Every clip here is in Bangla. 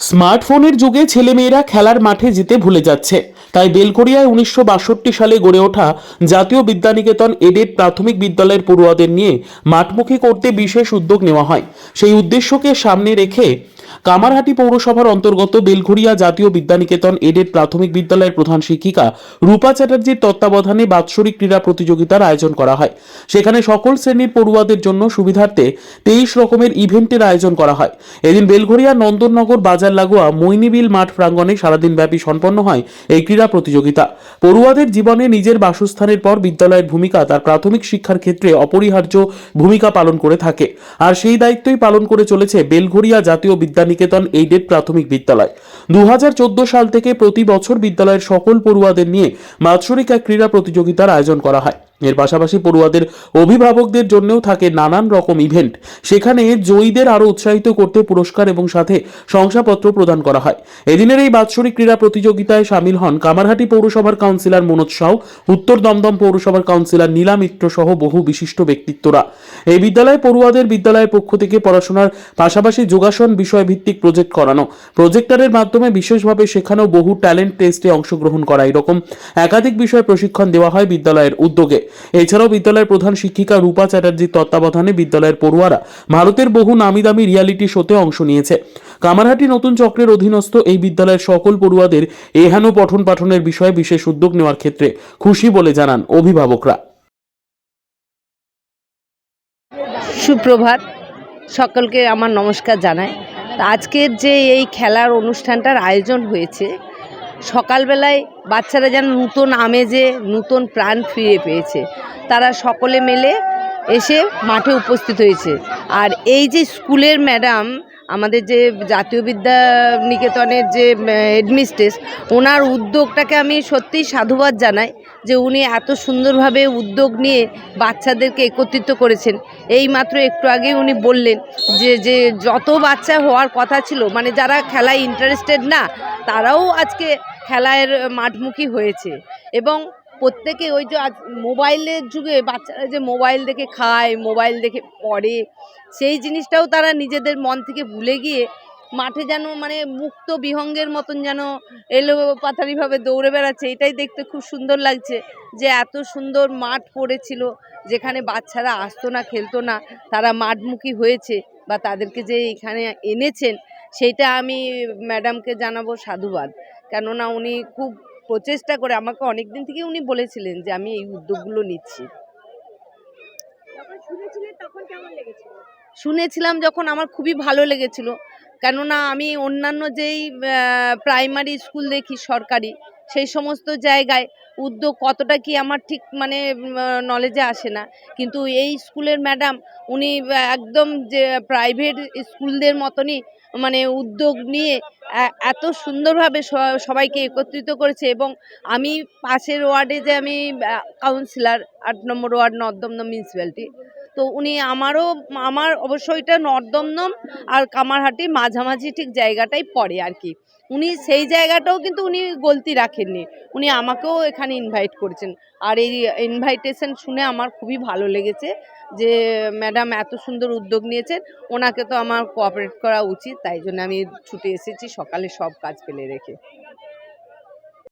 স্মার্টফোনের যুগে ছেলেমেয়েরা খেলার মাঠে যেতে ভুলে যাচ্ছে। তাই বেলঘরিয়ায় উনিশশো বাষট্টি সালে গড়ে ওঠা জাতীয় বিদ্যানিকেতন এডেড প্রাথমিক বিদ্যালয়ের পড়ুয়াদের নিয়ে মাঠমুখী করতে বিশেষ উদ্যোগ নেওয়া হয়। সেই উদ্দেশ্যকে সামনে রেখে কামারহাটি পৌরসভার অন্তর্গত বেলঘরিয়া জাতীয় বিদ্যানিকেতন এডেড প্রাথমিক বিদ্যালয়ের প্রধান শিক্ষিকা রূপা চ্যাটার্জির তত্ত্বাবধানে বাৎসরিক ক্রীড়া প্রতিযোগিতার আয়োজন করা হয়। সেখানে সকল শ্রেণির পড়ুয়াদের জন্য সুবিধার্থে তেইশ রকমের ইভেন্টের আয়োজন করা হয়। এদিন বেলঘরিয়া নন্দননগর বাজার লাগোয়া মৈনিবিল মাঠ প্রাঙ্গণে সারাদিন ব্যাপী সম্পন্ন হয় এই ক্রীড়া প্রতিযোগিতা। পড়ুয়াদের জীবনে নিজের বাসস্থানের পর বিদ্যালয়ের ভূমিকা তার প্রাথমিক শিক্ষার ক্ষেত্রে অপরিহার্য ভূমিকা পালন করে থাকে। আর সেই দায়িত্বই পালন করে চলেছে বেলঘরিয়া জাতীয় বিদ্যানিকেতন এইডেড প্রাথমিক বিদ্যালয়। দু হাজার চোদ্দ সাল থেকে প্রতি বছর বিদ্যালয়ের সকল পড়ুয়াদের নিয়ে বাৎসরিক ক্রীড়া প্রতিযোগিতার আয়োজন করা হয়। এর পাশাপাশি পড়ুয়াদের অভিভাবকদের জন্যও থাকে নানান রকম ইভেন্ট সেখানে জয়ীদের আরও উৎসাহিত করতে পুরস্কার এবং সাথে শংসাপত্র প্রদান করা হয়। এদিনের এই বাৎসরিক ক্রীড়া প্রতিযোগিতায় সামিল হন কামারহাটি পৌরসভার কাউন্সিলর মনোজ সাউ, উত্তর দমদম পৌরসভার কাউন্সিলর নীলা মিত্র সহ বহু বিশিষ্ট ব্যক্তিত্বরা। এই বিদ্যালয়ে পড়ুয়াদের বিদ্যালয়ের পক্ষ থেকে পড়াশোনার পাশাপাশি যোগাসন বিষয়ভিত্তিক প্রজেক্ট করানো। প্রজেক্টরের মাধ্যমে বিশেষভাবে শেখানো বহু ট্যালেন্ট টেস্টে অংশগ্রহণ করা। এরকম একাধিক বিষয় প্রশিক্ষণ দেওয়া হয় বিদ্যালয়ের উদ্যোগে। এছাড়াও বিদ্যালয়ের প্রধান শিক্ষিকা রূপা চ্যাটার্জির তত্ত্বাবধানে বিদ্যালয়ের পড়ুয়ারা ভারতের বহু নামি দামি রিয়ালিটি শোতে অংশ নিয়েছে। কামারহাটি নতুন চক্রের অধীনস্থ এই বিদ্যালয়ের সকল পড়ুয়াদের এহেন পঠন পাঠনের বিষয়ে বিশেষ উদ্যোগ নেওয়ার ক্ষেত্রে খুশি বলে জানান অভিভাবকরা। সুপ্রভাত, সকলকে আমার নমস্কার জানাই। আজকের যে এই খেলার অনুষ্ঠানটার আয়োজন হয়েছে সকালবেলায় বাচ্চারা যেন নূতন আমেজে, নূতন প্রাণ ফিরে পেয়েছে। তারা সকলে মেলে এসে মাঠে উপস্থিত হয়েছে। আর এই যে স্কুলের ম্যাডাম, আমাদের যে জাতীয় বিদ্যা নিকেতনের যে হেডমিস্ট্রেস, ওনার উদ্যোগটাকে আমি সত্যিই সাধুবাদ জানাই। যে উনি এত সুন্দরভাবে উদ্যোগ নিয়ে বাচ্চাদেরকে একত্রিত করেছেন। এই মাত্র একটু আগে উনি বললেন যে যে যত বাচ্চা হওয়ার কথা ছিল মানে যারা খেলায় ইন্টারেস্টেড না, তারাও আজকে খেলার মাঠমুখী হয়েছে। এবং প্রত্যেকে ওই যে আজ মোবাইলের যুগে বাচ্চারা যে মোবাইল দেখে খায়, মোবাইল দেখে পড়ে, সেই জিনিসটাও তারা নিজেদের মন থেকে ভুলে গিয়ে মাঠে যেন মানে মুক্ত বিহঙ্গের মতন যেন এলো পাথারিভাবে দৌড়ে বেড়াচ্ছে এটাই দেখতে খুব সুন্দর লাগছে যে এত সুন্দর মাঠ পড়েছিল যেখানে বাচ্চারা আসতো না খেলতো না তারা মাঠমুখী হয়েছে বা তাদেরকে যে এখানে এনেছেন সেইটা আমি ম্যাডামকে জানাব সাধুবাদ। কেননা উনি খুব প্রচেষ্টা করে আমাকে অনেক দিন থেকে উনি বলেছিলেন যে আমি এই উদ্যোগগুলো নিচ্ছি। শুনেছিলাম যখন আমার খুবই ভালো লেগেছিল। কেননা আমি অন্যান্য যেই প্রাইমারি স্কুল দেখি সরকারি, সেই সমস্ত জায়গায় উদ্যোগ কতটা কি আমার ঠিক মানে নলেজে আসে না। কিন্তু এই স্কুলের ম্যাডাম উনি একদম যে প্রাইভেট স্কুলদের মতনই মানে উদ্যোগ নিয়ে এত সুন্দরভাবে সবাইকে একত্রিত করেছে এবং আমি পাশের ওয়ার্ডে যে আমি কাউন্সিলর আট নম্বর ওয়ার্ড নর্দমদম মিউনিসিপ্যালিটি তো উনি আমারও, আমার অবশ্যই এটা নর্দমদম আর কামারহাটি মাঝামাঝি ঠিক জায়গাটাই পড়ে আর কি। উনি সেই জায়গাটাও কিন্তু উনি গলতি রাখেননি। উনি আমাকেও এখানে ইনভাইট করেছেন। আর এই ইনভাইটেশন শুনে আমার খুবই ভালো লেগেছে যে ম্যাডাম এত সুন্দর উদ্যোগ নিয়েছেন। ওনাকে তো আমার কোঅপারেট করা উচিত, তাই জন্য আমি ছুটে এসেছি। সকালে সব কাজ ফেলে রেখে।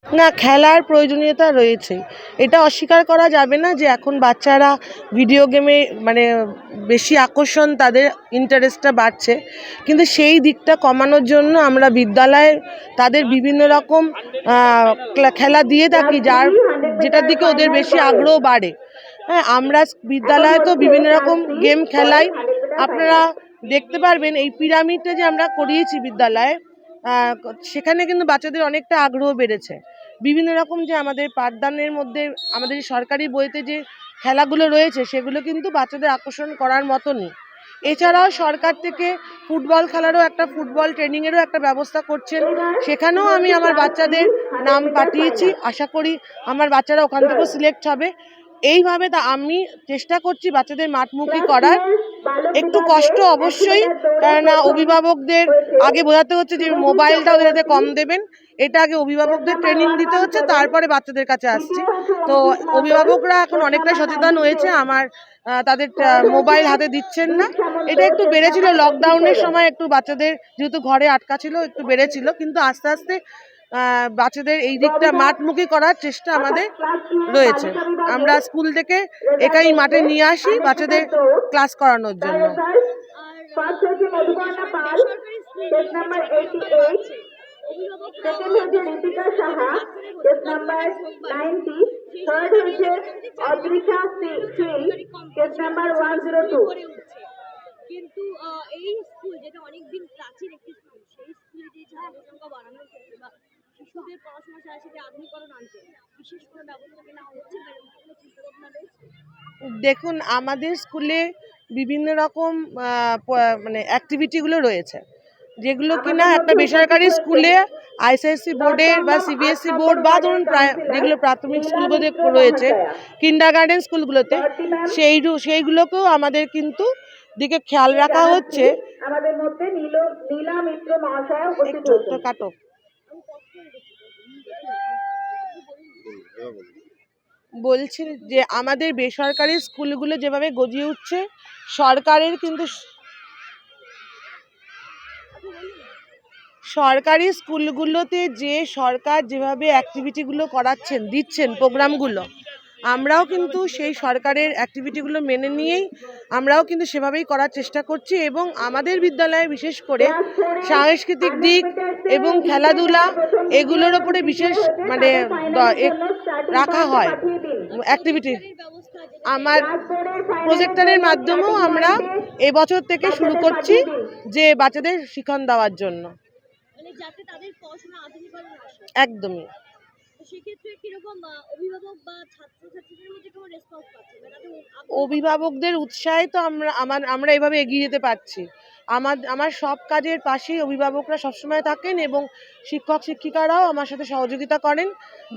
না, খেলার প্রয়োজনীয়তা রয়েছে। এটা অস্বীকার করা যাবে না যে এখন বাচ্চারা ভিডিও গেমে মানে বেশি আকর্ষণ, তাদের ইন্টারেস্টটা বাড়ছে। কিন্তু সেই দিকটা কমানোর জন্য আমরা বিদ্যালয়ে তাদের বিভিন্ন রকম খেলা দিয়ে থাকি, যার যেটার দিকে ওদের বেশি আগ্রহ বাড়ে। হ্যাঁ আমরা বিদ্যালয়ে তো বিভিন্ন রকম গেম খেলাই। আপনারা দেখতে পারবেন, এই পিরামিডটা যে আমরা করিয়েছি বিদ্যালয়ে সেখানে কিন্তু বাচ্চাদের অনেকটা আগ্রহ বেড়েছে। বিভিন্ন রকম যে আমাদের পাঠদানের মধ্যে, আমাদের সরকারি বইতে যে খেলাগুলো রয়েছে, সেগুলো কিন্তু বাচ্চাদের আকর্ষণ করার মতনই। এছাড়াও সরকার থেকে ফুটবল খেলারও একটা ফুটবল ট্রেনিংয়েরও একটা ব্যবস্থা করছেন। সেখানেও আমি আমার বাচ্চাদের নাম পাঠিয়েছি। আশা করি আমার বাচ্চারা ওখান থেকেও সিলেক্ট হবে। এইভাবে তা আমি চেষ্টা করছি বাচ্চাদের মাঠমুখী করার। একটু কষ্ট অবশ্যই। কেননা অভিভাবকদের আগে বোঝাতে হচ্ছে যে মোবাইলটা ওদের কম দেবেন। এটা আগে অভিভাবকদের ট্রেনিং দিতে হচ্ছে, তারপরে বাচ্চাদের কাছে আসছে। তো অভিভাবকরা এখন অনেকটাই সচেতন হয়েছে, আমার তাদের মোবাইল হাতে দিচ্ছেন না। এটা একটু বেড়েছিল লকডাউনের সময় একটু বাচ্চাদের, যেহেতু ঘরে আটকা ছিল, একটু বেড়েছিল। কিন্তু আস্তে আস্তে বাচ্চাদের এই দিকটা মাঠমুখী করার চেষ্টা আমাদের রয়েছে। আমরা স্কুল থেকে একাই মাঠে নিয়ে আসি বাচ্চাদের ক্লাস করানোর জন্য। Second Ritika Saha case number ninety third হচ্ছে Adrisha Sil case number one zero two কিন্তু এই স্কুল যেটা অনেকদিন প্রাচীন একটি স্কুল সেই স্কুলে যে বাড়ানোর ক্ষেত্রে বা শিশুদের পড়াশোনার সাথে সাথে আধুনিকরণ আনতে। বিশেষ কোনো ব্যবস্থা হচ্ছে বা এরকম কোনো চিন্তাভাবনা রয়েছে? দেখুন আমাদের স্কুলে বিভিন্ন রকম মানে অ্যাক্টিভিটিগুলো রয়েছে। যেগুলো কিনা একটা বেসরকারি স্কুলে আইসিআইসি বোর্ডের বা সিবিএসসি বোর্ড বা ধরুন প্রায়- যেগুলো প্রাথমিক স্কুলগুলোতে রয়েছে। কিন্ডার গার্ডেন স্কুলগুলোতে সেই সেইগুলোকেও আমাদের কিন্তু দিকে খেয়াল রাখা হচ্ছে। আমাদের মধ্যে নীল নীলা মিত্র মহাশয় উপস্থিত বলছি যে আমাদের বেসরকারি স্কুলগুলো যেভাবে গজিয়ে উঠছে, সরকারের কিন্তু সরকারি স্কুলগুলোতে যে সরকার যেভাবে অ্যাক্টিভিটিগুলো করাচ্ছেন, দিচ্ছেন প্রোগ্রামগুলো আমরাও কিন্তু সেই সরকারের অ্যাক্টিভিটিগুলো মেনে নিয়েই আমরাও কিন্তু সেভাবেই করার চেষ্টা করছি এবং আমাদের বিদ্যালয়ে বিশেষ করে সাংস্কৃতিক দিক এবং খেলাধুলা এগুলোর ওপরে বিশেষ মানে রাখা হয়। অ্যাক্টিভিটি আমার প্রজেক্টরের মাধ্যমেও আমরা এবছর থেকে শুরু করছি যে বাচ্চাদের শিক্ষণ দেওয়ার জন্য। মানে একদমই। অভিভাবকদের উৎসাহে তো আমরা, আমার, আমরা এভাবে এগিয়ে যেতে পারছি। আমার আমার সব কাজের পাশেই অভিভাবকরা সবসময় থাকেন এবং শিক্ষক, শিক্ষিকারাও আমার সাথে সহযোগিতা করেন।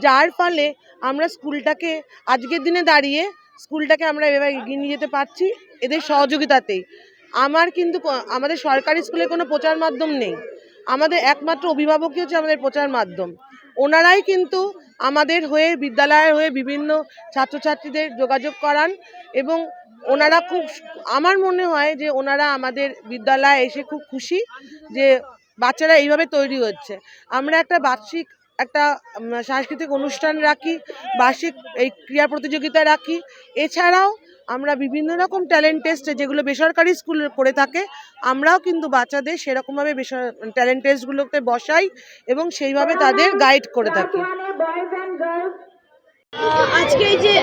যার ফলে আমরা স্কুলটাকে, আজকের দিনে দাঁড়িয়ে স্কুলটাকে আমরা এভাবে এগিয়ে নিয়ে যেতে পারছি এদের সহযোগিতাতেই। আমার কিন্তু আমাদের সরকারি স্কুলে কোনো প্রচার মাধ্যম নেই। আমাদের একমাত্র অভিভাবকই হচ্ছে আমাদের প্রচার মাধ্যম। ওনারাই কিন্তু আমাদের হয়ে বিদ্যালয়ের হয়ে বিভিন্ন ছাত্রছাত্রীদের যোগাযোগ করান এবং ওনারা খুব আমার মনে হয় যে ওনারা আমাদের বিদ্যালয়ে এসে খুব খুশি যে বাচ্চারা এইভাবে তৈরি হচ্ছে। আমরা একটা বার্ষিক, একটা সাংস্কৃতিক অনুষ্ঠান রাখি, বার্ষিক এই ক্রীড়া প্রতিযোগিতা রাখি। এছাড়াও আমরা বিভিন্ন রকম ট্যালেন্ট টেস্টে যেগুলো বেসরকারি স্কুল করে থাকে আমরাও কিন্তু বাচ্চাদের সেরকমভাবে বেসর ট্যালেন্ট টেস্টগুলোতে বসাই এবং সেইভাবে তাদের গাইড করে থাকি। আজকে এই যে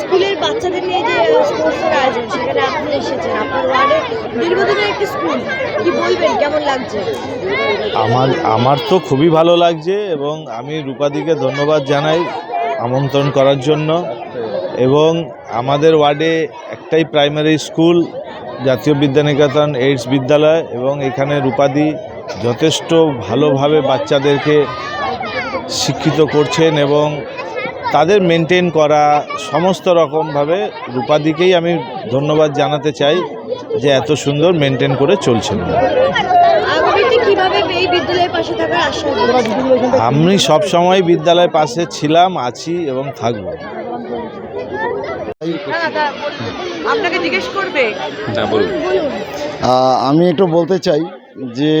স্কুলের বাচ্চাদের নিয়ে যে স্পোর্টসের আয়োজন সেখানে আপনি এসেছেন। আপনার ওয়ার্ডে দীর্ঘদিনের একটি স্কুল কি বলবেন? কেমন লাগছে? আমার আমার তো খুবই ভালো লাগছে এবং আমি রূপাদিকে ধন্যবাদ জানাই আমন্ত্রণ করার জন্য। এবং আমাদের ওয়ার্ডে একটাই প্রাইমারি স্কুল জাতীয় বিদ্যানিকেতন এইডস বিদ্যালয় এবং এখানে রূপাদি যথেষ্ট ভালোভাবে বাচ্চাদেরকে শিক্ষিত করছেন এবং তাদের মেনটেন করা সমস্ত রকমভাবে রূপাদিকেই আমি ধন্যবাদ জানাতে চাই যে এত সুন্দর মেনটেন করে চলছেন? আমি সব সময় বিদ্যালয়ের পাশে ছিলাম আছি এবং থাকব। আপনাকে জিজ্ঞেস করবে। আমি একটু বলতে চাই যে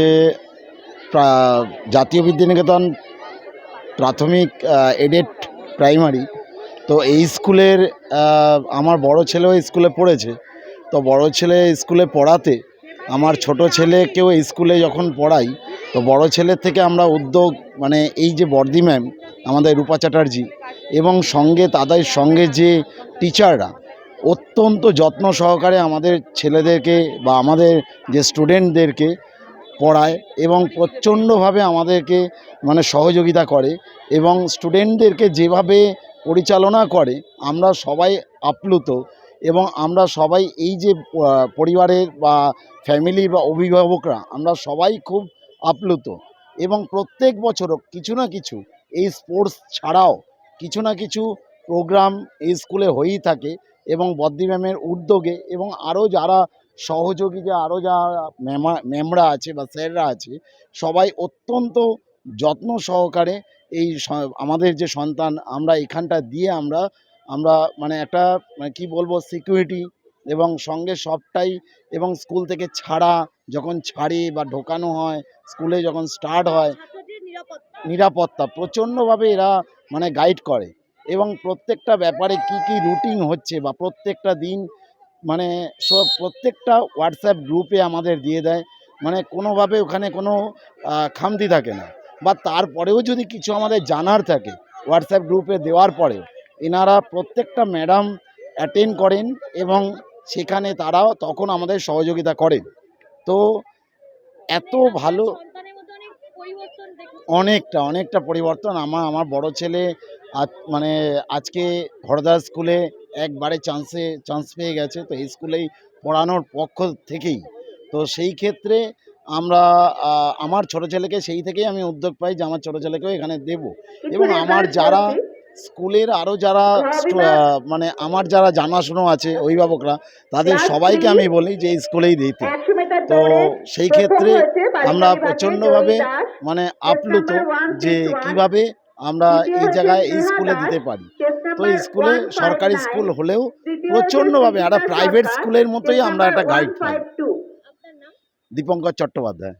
জাতীয় বিদ্যানিকেতন প্রাথমিক এডেড প্রাইমারি তো এই স্কুলের আমার বড় ছেলেও স্কুলে পড়েছে তো বড় ছেলে স্কুলে পড়াতে আমার ছোট ছেলেকেও স্কুলে যখন পড়াই তো বড় ছেলের থেকে আমরা উদ্যোগ মানে এই যে বর্দি ম্যাম আমাদের রূপা চ্যাটার্জি এবং সঙ্গে, তাদের সঙ্গে যে টিচাররা অত্যন্ত যত্ন সহকারে আমাদের ছেলেদেরকে বা আমাদের যে স্টুডেন্টদেরকে পড়ায় এবং প্রচণ্ডভাবে আমাদেরকে মানে সহযোগিতা করে এবং স্টুডেন্টদেরকে যেভাবে পরিচালনা করে, আমরা সবাই আপ্লুত এবং আমরা সবাই এই যে পরিবারের বা ফ্যামিলি বা অভিভাবকরা, আমরা সবাই খুব আপ্লুত এবং প্রত্যেক বছরও কিছু না কিছু এই স্পোর্টস ছাড়াও কিছু না কিছু প্রোগ্রাম এই স্কুলে হয়েই থাকে এবং বদ্দি ম্যামের উদ্যোগে এবং আরও যারা সহযোগী যে আরও যা ম্যামা ম্যামরা আছে বা স্যাররা আছে সবাই অত্যন্ত যত্ন সহকারে এই আমাদের যে সন্তান আমরা এখানটা দিয়ে আমরা আমরা মানে একটা মানে কী বলব সিকিউরিটি এবং সঙ্গে সবটাই এবং স্কুল থেকে ছাড়া যখন ছাড়ে বা ঢোকানো হয় স্কুলে যখন স্টার্ট হয় নিরাপত্তা। প্রচণ্ডভাবে এরা মানে গাইড করে। এবং প্রত্যেকটা ব্যাপারে কি কি রুটিন হচ্ছে বা প্রত্যেকটা দিন মানে সব প্রত্যেকটা হোয়াটসঅ্যাপ গ্রুপে আমাদের দিয়ে দেয়। মানে কোনোভাবে ওখানে কোনো খামতি থাকে না। বা তারপরেও যদি কিছু আমাদের জানার থাকে হোয়াটসঅ্যাপ গ্রুপে দেওয়ার পরেও, এনারা প্রত্যেকটা ম্যাডাম অ্যাটেন্ড করেন এবং সেখানে তারাও তখন আমাদের সহযোগিতা করেন। তো এত ভালো সন্তানের মধ্যে অনেক পরিবর্তন দেখেছি অনেকটা অনেকটা পরিবর্তন। আমার আমার বড় ছেলে মানে আজকে হরদাস স্কুলে একবারে চান্সে চান্স পেয়ে গেছে। তো এই স্কুলেই পড়ানোর পক্ষ থেকেই। তো সেই ক্ষেত্রে আমরা আমার ছোট ছেলেকে সেই থেকেই আমি উদ্যোগ পাই যে আমার ছোট ছেলেকেও এখানে দেব। এবং আমার যারা স্কুলের আরও যারা স্টু- মানে আমার যারা জানাশুনো আছে অভিভাবকরা তাদের সবাইকে আমি বলি যে স্কুলেই দিতে। তো সেই ক্ষেত্রে আমরা প্রচণ্ডভাবে মানে আপ্লুত যে কীভাবে আমরা এই জায়গায় এই স্কুলে দিতে পারি। তো স্কুলে সরকারি স্কুল হলেও প্রচণ্ডভাবে একটা প্রাইভেট স্কুলের মতোই আমরা একটা গাইড পাই 152 আপনার নাম? দীপঙ্কর চট্টোপাধ্যায়।